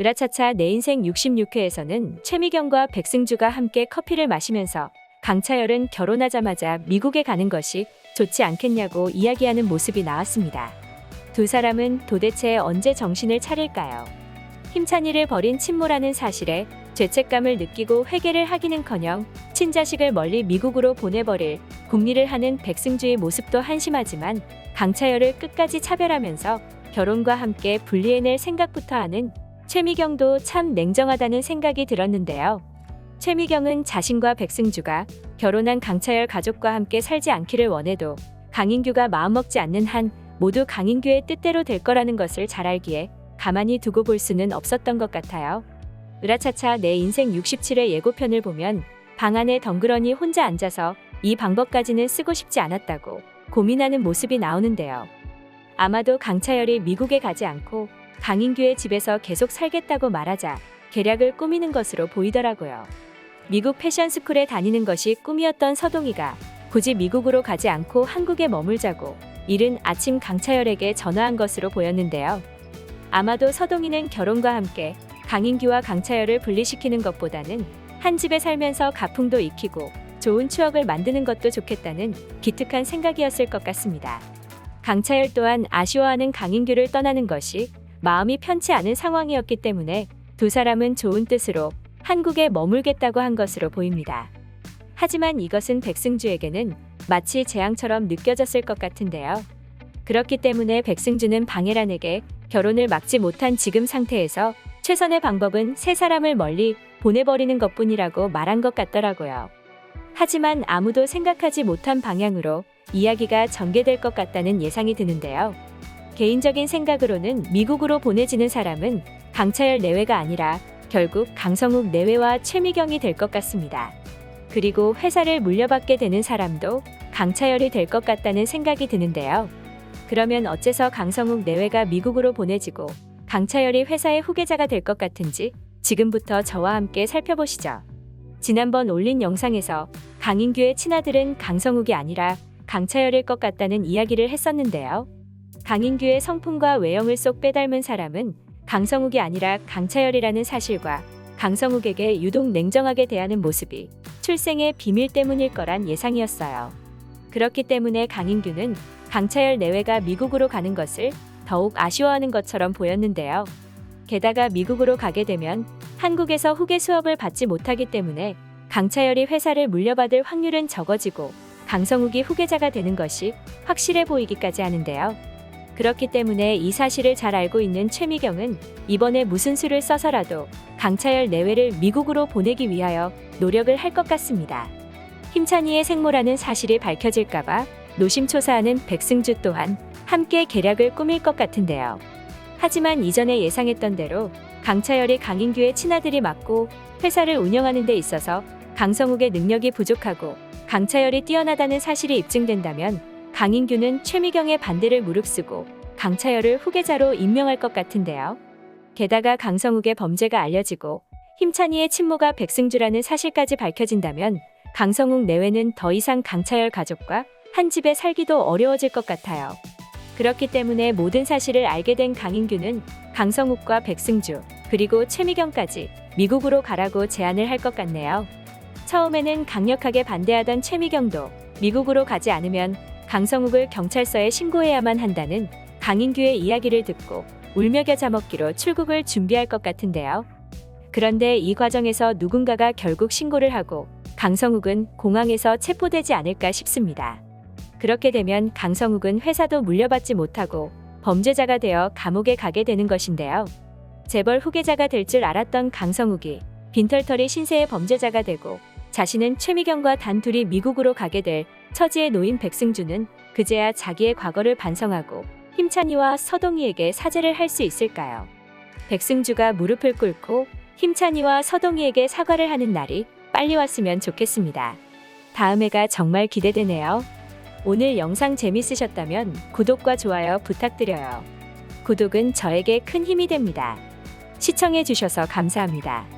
으라차차 내 인생 66회에서는 최미경과 백승주가 함께 커피를 마시면서 강차열은 결혼하자마자 미국에 가는 것이 좋지 않겠냐고 이야기하는 모습이 나왔습니다. 두 사람은 도대체 언제 정신을 차릴까요? 힘찬이를 버린 친모라는 사실에 죄책감을 느끼고 회개를 하기는커녕 친자식을 멀리 미국으로 보내버릴 궁리를 하는 백승주의 모습도 한심하지만 강차열을 끝까지 차별하면서 결혼과 함께 분리해낼 생각부터 하는 최미경도 참 냉정하다는 생각이 들었는데요. 최미경은 자신과 백승주가 결혼한 강차열 가족과 함께 살지 않기를 원해도 강인규가 마음먹지 않는 한 모두 강인규의 뜻대로 될 거라는 것을 잘 알기에 가만히 두고 볼 수는 없었던 것 같아요. 으라차차 내 인생 67회 예고편을 보면 방 안에 덩그러니 혼자 앉아서 이 방법까지는 쓰고 싶지 않았다고 고민하는 모습이 나오는데요. 아마도 강차열이 미국에 가지 않고 강인규의 집에서 계속 살겠다고 말하자 계략을 꾸미는 것으로 보이더라고요. 미국 패션스쿨에 다니는 것이 꿈이었던 서동이가 굳이 미국으로 가지 않고 한국에 머물자고 이른 아침 강차열에게 전화한 것으로 보였는데요. 아마도 서동이는 결혼과 함께 강인규와 강차열을 분리시키는 것보다는 한 집에 살면서 가풍도 익히고 좋은 추억을 만드는 것도 좋겠다는 기특한 생각이었을 것 같습니다. 강차열 또한 아쉬워하는 강인규를 떠나는 것이 마음이 편치 않은 상황이었기 때문에 두 사람은 좋은 뜻으로 한국에 머물겠다고 한 것으로 보입니다. 하지만 이것은 백승주에게는 마치 재앙처럼 느껴졌을 것 같은데요. 그렇기 때문에 백승주는 방해란에게 결혼을 막지 못한 지금 상태에서 최선의 방법은 세 사람을 멀리 보내버리는 것 뿐이라고 말한 것 같더라고요. 하지만 아무도 생각하지 못한 방향으로 이야기가 전개될 것 같다는 예상이 드는데요. 개인적인 생각으로는 미국으로 보내지는 사람은 강차열 내외가 아니라 결국 강성욱 내외와 최미경이 될 것 같습니다. 그리고 회사를 물려받게 되는 사람도 강차열이 될 것 같다는 생각이 드는데요. 그러면 어째서 강성욱 내외가 미국으로 보내지고 강차열이 회사의 후계자가 될 것 같은지 지금부터 저와 함께 살펴보시죠. 지난번 올린 영상에서 강인규의 친아들은 강성욱이 아니라 강차열일 것 같다는 이야기를 했었는데요. 강인규의 성품과 외형을 쏙 빼닮은 사람은 강성욱이 아니라 강차열이라는 사실과 강성욱에게 유독 냉정하게 대하는 모습이 출생의 비밀 때문일 거란 예상이었어요. 그렇기 때문에 강인규는 강차열 내외가 미국으로 가는 것을 더욱 아쉬워하는 것처럼 보였는데요. 게다가 미국으로 가게 되면 한국에서 후계 수업을 받지 못하기 때문에 강차열이 회사를 물려받을 확률은 적어지고 강성욱이 후계자가 되는 것이 확실해 보이기까지 하는데요. 그렇기 때문에 이 사실을 잘 알고 있는 최미경은 이번에 무슨 수를 써서라도 강차열 내외를 미국으로 보내기 위하여 노력을 할 것 같습니다. 힘찬이의 생모라는 사실이 밝혀질까봐 노심초사하는 백승주 또한 함께 계략을 꾸밀 것 같은데요. 하지만 이전에 예상했던 대로 강차열이 강인규의 친아들이 맞고 회사를 운영하는 데 있어서 강성욱의 능력이 부족하고 강차열이 뛰어나다는 사실이 입증된다면 강인규는 최미경의 반대를 무릅쓰고 강차열을 후계자로 임명할 것 같은데요. 게다가 강성욱의 범죄가 알려지고 힘찬이의 친모가 백승주라는 사실까지 밝혀진다면 강성욱 내외는 더 이상 강차열 가족과 한 집에 살기도 어려워질 것 같아요. 그렇기 때문에 모든 사실을 알게 된 강인규는 강성욱과 백승주 그리고 최미경까지 미국으로 가라고 제안을 할 것 같네요. 처음에는 강력하게 반대하던 최미경도 미국으로 가지 않으면 강성욱을 경찰서에 신고해야만 한다는 강인규의 이야기를 듣고 울며 겨자 먹기로 출국을 준비할 것 같은데요. 그런데 이 과정에서 누군가가 결국 신고를 하고 강성욱은 공항에서 체포되지 않을까 싶습니다. 그렇게 되면 강성욱은 회사도 물려받지 못하고 범죄자가 되어 감옥에 가게 되는 것인데요. 재벌 후계자가 될 줄 알았던 강성욱이 빈털터리 신세의 범죄자가 되고 자신은 최미경과 단둘이 미국으로 가게 될 처지에 놓인 백승주는 그제야 자기의 과거를 반성하고 힘찬이와 서동희에게 사죄를 할 수 있을까요? 백승주가 무릎을 꿇고 힘찬이와 서동희에게 사과를 하는 날이 빨리 왔으면 좋겠습니다. 다음 해가 정말 기대되네요. 오늘 영상 재밌으셨다면 구독과 좋아요 부탁드려요. 구독은 저에게 큰 힘이 됩니다. 시청해주셔서 감사합니다.